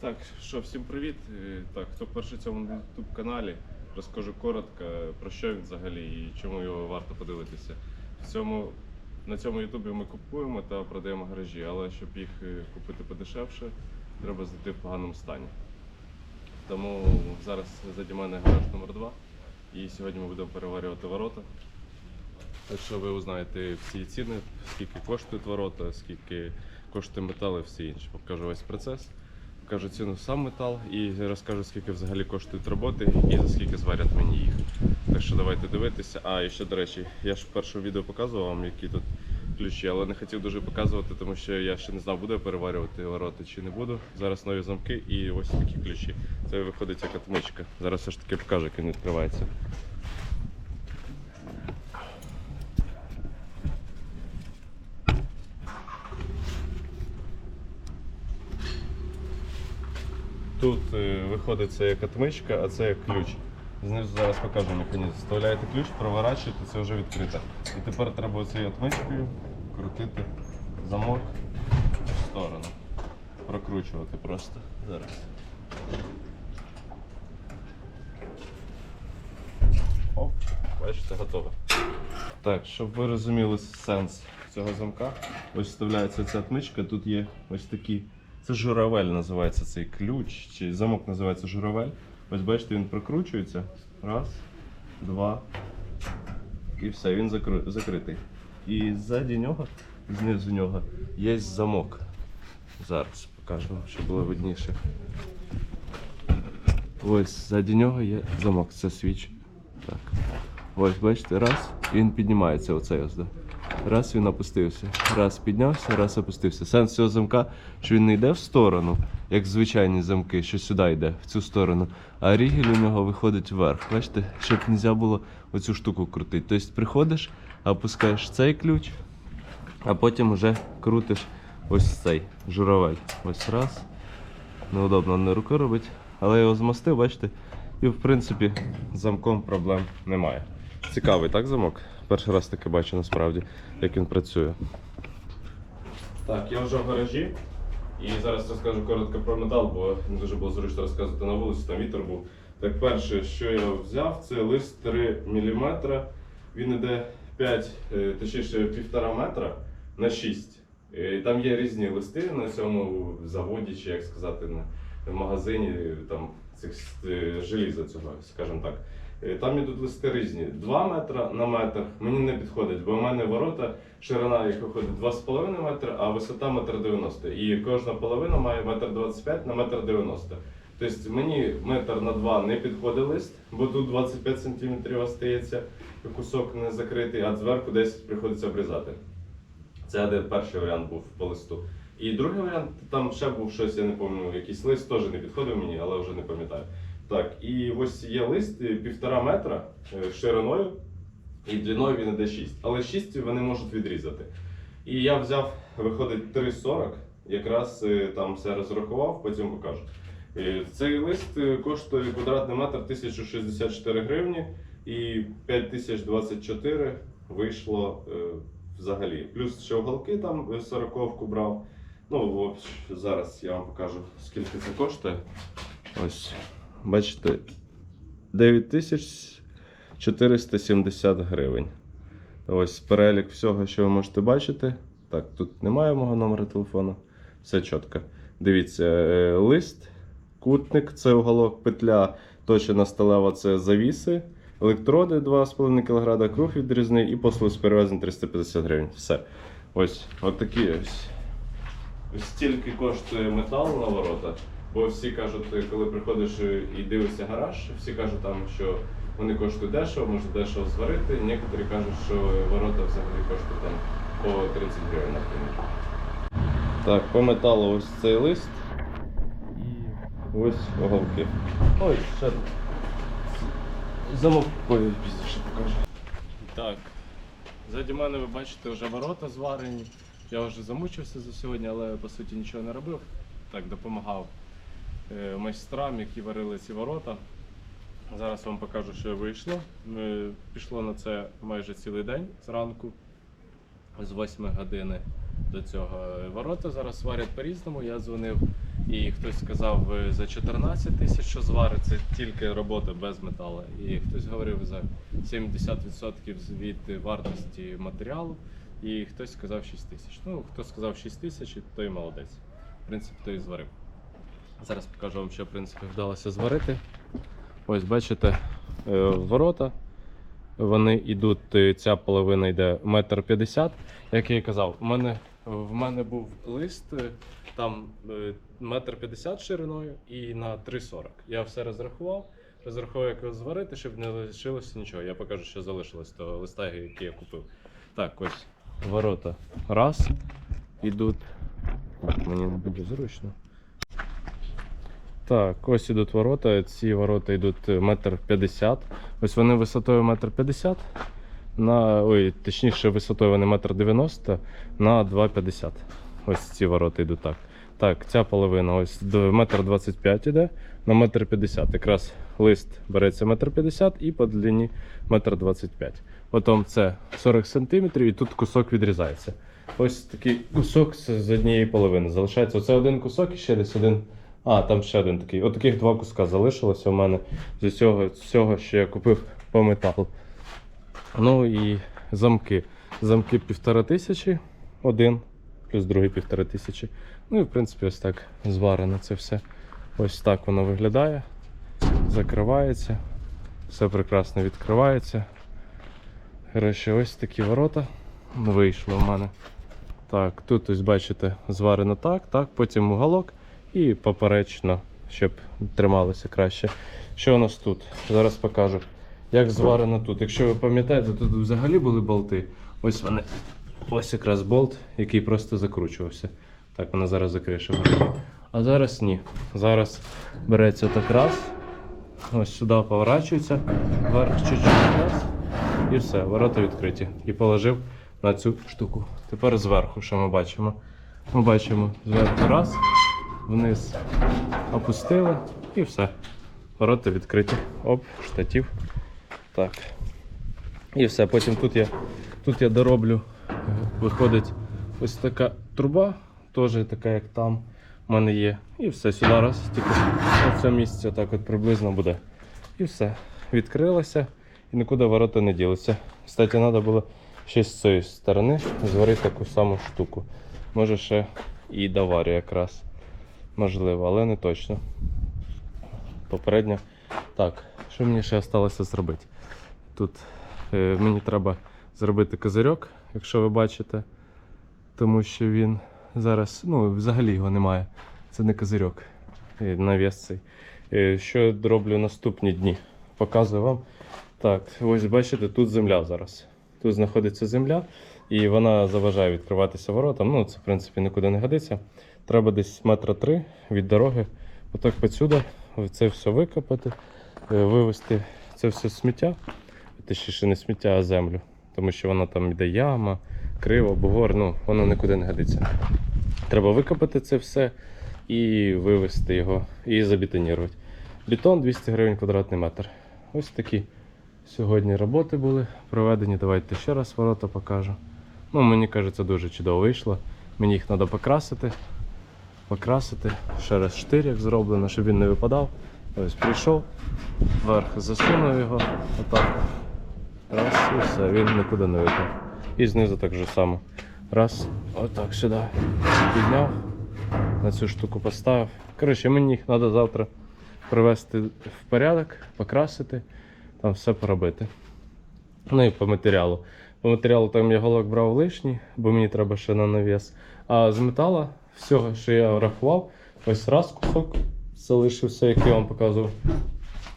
Так, що, всім привіт. Е, Так, хто перший цьому YouTube каналі, розкажу коротко, про що він взагалі і чому його варто подивитися. В цьому, на цьому YouTube ми купуємо та продаємо гаражі, але щоб їх е, купити подешевше, треба знайти в поганому стані. Тому зараз заді мене гараж номер 2 і сьогодні ми будемо переварювати ворота. Так що ви узнаєте всі ціни, скільки коштують ворота, скільки коштує метал і всі інше. Покажу весь процес, покажу ціну сам метал і розкажу, скільки взагалі коштують роботи і за скільки зварять мені їх. Так що давайте дивитися. А, і ще до речі, я ж в першому відео показував вам, які тут ключі, але не хотів дуже показувати, тому що я ще не знав, буду я переварювати ворота чи не буду. Зараз нові замки і ось такі ключі. Це виходить як отмичка. Зараз все ж таки покажу, як він відкривається. Тут е, виходить це як отмичка, а це як ключ. Знизу зараз покажу механізм. Вставляєте ключ, проворачуєте, це вже відкрите. І тепер треба цією отмичкою крутити замок в сторону. Прокручувати просто. Зараз. Оп, бачите, готово. Так, щоб ви розуміли сенс цього замка, ось вставляється ця отмичка, тут є ось такі. Це журавель називається цей ключ, чи замок називається журавель. Ось бачите, він прокручується. Раз, два. І все, він закри- закритий. І ззаді нього, знизу нього, є замок. Зараз покажу, щоб було видніше. Ось ззаді нього є замок, це свіч. Так. Ось, бачите, раз, і він піднімається оцей ось. Да. Раз він опустився. Раз піднявся, раз опустився. Сенс цього замка, що він не йде в сторону, як звичайні замки, що сюди йде, в цю сторону. А рігель у нього виходить вверх. Бачите, щоб не можна було оцю штуку крутити. Тобто приходиш, опускаєш цей ключ, а потім вже крутиш ось цей журавель. Ось раз. Неудобно не руки робить, але я його змастив, бачите, і в принципі замком проблем немає. Цікавий так замок? Перший раз таки бачу насправді, як він працює. Так, я вже в гаражі. І зараз розкажу коротко про метал, бо не дуже було зручно розказувати на вулиці, там вітер був. Так, перше, що я взяв, це лист 3 мм. Він іде 5, е, точніше 1,5 метра на 6. Е, Там є різні листи на цьому заводі, чи як сказати, в магазині там цих е, желіза цього, скажімо так. Е, Там ідуть листи різні. 2 метра на метр мені не підходить, бо в мене ворота, ширина їх виходить 2,5 метра, а висота 1,90 м. І кожна половина має 1,25 м на 1,90 м. Тобто мені метр на 2 не підходить лист, бо тут 25 см остається кусок не закритий, а зверху 10 приходиться обрізати. Це один перший варіант був по листу. І другий варіант, там ще був щось, я не пам'ятаю, якийсь лист теж не підходив мені, але вже не пам'ятаю. Так, і ось є лист е, півтора метра е, шириною, і длиною він іде 6. Але 6 вони можуть відрізати. І я взяв, виходить 3,40, якраз е, там все розрахував, потім покажу. Цей лист коштує квадратний метр 1064 гривні і 5024 вийшло взагалі. Плюс ще уголки там 40-ку брав. Ну, зараз я вам покажу, скільки це коштує. Ось, бачите, 9470 гривень. Ось перелік всього, що ви можете бачити. Так, тут немає мого номера телефону. Все чітко. Дивіться, е, лист, кутник це уголок, петля точена сталева це завіси, електроди 2,5 кг, круг відрізний і послуги з перевезень 350 гривень. Все. Ось, от такі ось. Ось стільки коштує метал на ворота. Бо всі кажуть, коли приходиш і дивишся гараж, всі кажуть там, що вони коштують дешево, можна дешево зварити. Некоторі кажуть, що ворота взагалі коштують там по 30 гривень, наприклад. Так, по металу ось цей лист. І ось оголки. Ой, ще замок ой, пізніше покажу. Так. Ззаді мене ви бачите вже ворота зварені. Я вже замучився за сьогодні, але по суті нічого не робив. Так, допомагав майстрам, які варили ці ворота. Зараз вам покажу, що вийшло. Е, Пішло на це майже цілий день зранку, з 8 години до цього. Ворота зараз сварять по-різному. Я дзвонив І хтось сказав е, за 14 тисяч, що зварить, це тільки робота без металу. І хтось говорив за 70% від вартості матеріалу, і хтось сказав 6 тисяч. Ну, хто сказав 6 тисяч, той молодець. В принципі, той і зварив. Зараз покажу вам, що в принципі вдалося зварити. Ось бачите, е, ворота. Вони йдуть, е, ця половина йде метр п'ятдесят. Як я і казав, у мене, в мене був лист е, там метр п'ятдесят шириною і на 3,40. Я все розрахував, розрахував, як його зварити, щоб не лишилося нічого. Я покажу, що залишилось того листа, який я купив. Так, ось ворота. Раз. Ідуть. Мені не дуже зручно. Так, ось ідуть ворота. Ці ворота йдуть метр п'ятдесят. Ось вони висотою метр п'ятдесят. На, ой, точніше, висотою вони метр дев'яносто на 2,50. Ось ці ворота йдуть так. Так, ця половина ось до метр двадцять п'ять іде на метр п'ятдесят. Якраз лист береться метр п'ятдесят і по длині метр двадцять п'ять. Потім це 40 сантиметрів і тут кусок відрізається. Ось такий кусок з однієї половини. Залишається оце один кусок і ще десь один. А, там ще один такий. От таких два куска залишилося у мене з усього цього, що я купив по металу. Ну і замки. Замки півтора тисячі, один, плюс другий півтора тисячі. Ну і в принципі ось так зварено це все. Ось так воно виглядає. Закривається. Все прекрасно відкривається. Коротше, ось такі ворота вийшли в мене. Так, тут ось бачите, зварено так, так, потім уголок і поперечно, щоб трималося краще. Що у нас тут? Зараз покажу. Як зварено тут. Якщо ви пам'ятаєте, тут взагалі були болти. Ось вони. Ось якраз болт, який просто закручувався. Так, вона зараз закриє. А зараз ні. Зараз береться так раз. Ось сюди поворачується, вверх чуть-чуть раз. І все, ворота відкриті. І положив на цю штуку. Тепер зверху, що ми бачимо? Ми бачимо зверху раз, вниз опустили і все. Ворота відкриті. Оп, штатів. Так. І все. Потім тут я, тут я дороблю. Виходить ось така труба, теж така, як там в мене є. І все, сюди раз, тільки оце місце так от приблизно буде. І все. Відкрилося і нікуди ворота не ділися. Кстати, треба було ще з цієї сторони зварити таку саму штуку. Може ще і доварю якраз. Можливо, але не точно. Попередньо. Так, що мені ще залишилося зробити? Тут е, мені треба зробити козирьок, якщо ви бачите, тому що він зараз, ну, взагалі його немає. Це не козирьок, е, навіс цей. Е, що роблю наступні дні? Показую вам. Так, ось бачите, тут земля зараз. Тут знаходиться земля, і вона заважає відкриватися воротам. Ну, це, в принципі, нікуди не годиться. Треба десь метра три від дороги. Отак посюди це все викопати, е, вивезти це все сміття. Точніше, не сміття, а землю. Тому що воно там йде яма, криво, бугор, ну, воно нікуди не годиться. Треба викопати це все і вивезти його, і забетонувати. Бетон 200 гривень квадратний метр. Ось такі сьогодні роботи були проведені. Давайте ще раз ворота покажу. Ну, мені кажеться, дуже чудово вийшло. Мені їх треба покрасити. Покрасити. Ще раз штир як зроблено, щоб він не випадав. Ось прийшов, вверх засунув його. Отак. Раз, і все, він нікуди не випав. І знизу так же само. Раз, отак сюди підняв, на цю штуку поставив. Коротше, мені їх треба завтра привести в порядок, покрасити, там все поробити. Ну і по матеріалу. По матеріалу там я голок брав лишній, бо мені треба ще на навіс. А з металу, всього, що я рахував, ось раз кусок залишився, який я вам показував.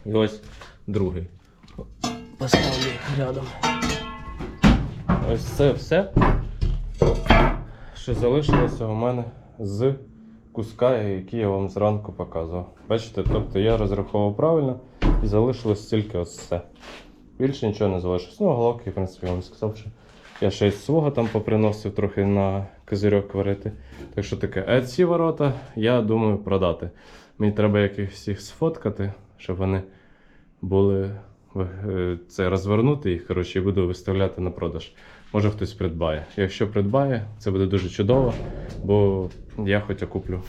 І ось другий. Поставлю рядом. Ось це все, що залишилося у мене з куска, який я вам зранку показував. Бачите, тобто я розраховував правильно і залишилось тільки ось це. Більше нічого не залишилось. Ну, головки, в принципі, я вам сказав, що я ще із свого там поприносив трохи на козирьок варити. Так що таке. А ці ворота я думаю продати. Мені треба якихось їх сфоткати, щоб вони були е, це розвернути їх, коротше, і буду виставляти на продаж. Може хтось придбає. Якщо придбає, це буде дуже чудово, бо я хоча куплю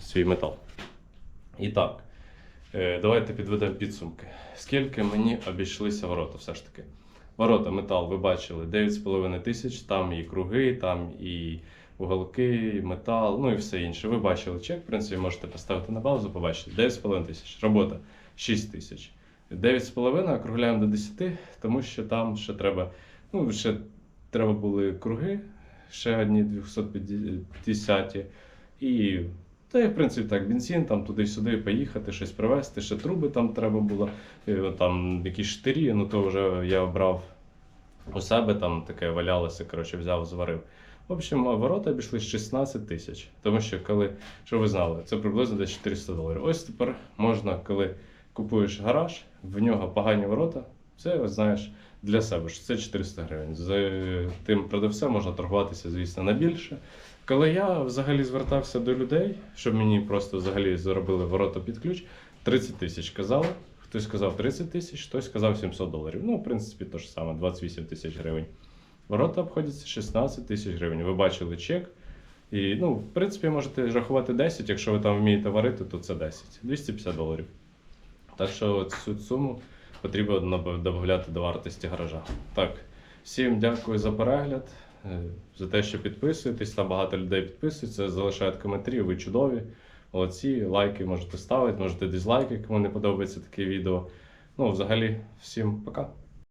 свій метал. І так, е, давайте підведемо підсумки. Скільки мені обійшлися ворота все ж таки? Ворота, метал, ви бачили, 9,5 тисяч, там і круги, там і уголки, і метал, ну і все інше. Ви бачили чек, в принципі, можете поставити на паузу, побачите. 9,5 тисяч. Робота 6 тисяч. 9,5 округляємо до 10, тому що там ще треба, ну, ще треба були круги, ще одні 250. І та, і, в принципі, так, бензин, там туди-сюди поїхати, щось привезти, ще труби там треба було, е, там якісь штирі, ну то вже я обрав у себе, там таке валялося, коротше, взяв, зварив. В общем, ворота обійшли 16 тисяч. Тому що, коли, що ви знали, це приблизно десь 400 доларів. Ось тепер можна, коли купуєш гараж, в нього погані ворота, це знаєш для себе, що це 400 гривень. З тим продавцем можна торгуватися, звісно, на більше. Коли я взагалі звертався до людей, щоб мені просто взагалі зробили ворота під ключ, 30 тисяч казали. Хтось сказав 30 тисяч, хтось сказав 700 доларів. Ну, в принципі, то ж саме, 28 тисяч гривень. Ворота обходяться 16 тисяч гривень. Ви бачили чек. І, ну, в принципі, можете рахувати 10, якщо ви там вмієте варити, то це 10. 250 доларів. Так що цю суму потрібно додати до вартості гаража. Так, всім дякую за перегляд, е, за те, що підписуєтесь. Там багато людей підписуються, залишають коментарі, ви чудові. Молодці, лайки можете ставити, можете дизлайки, кому не подобається таке відео. Ну, взагалі, всім пока.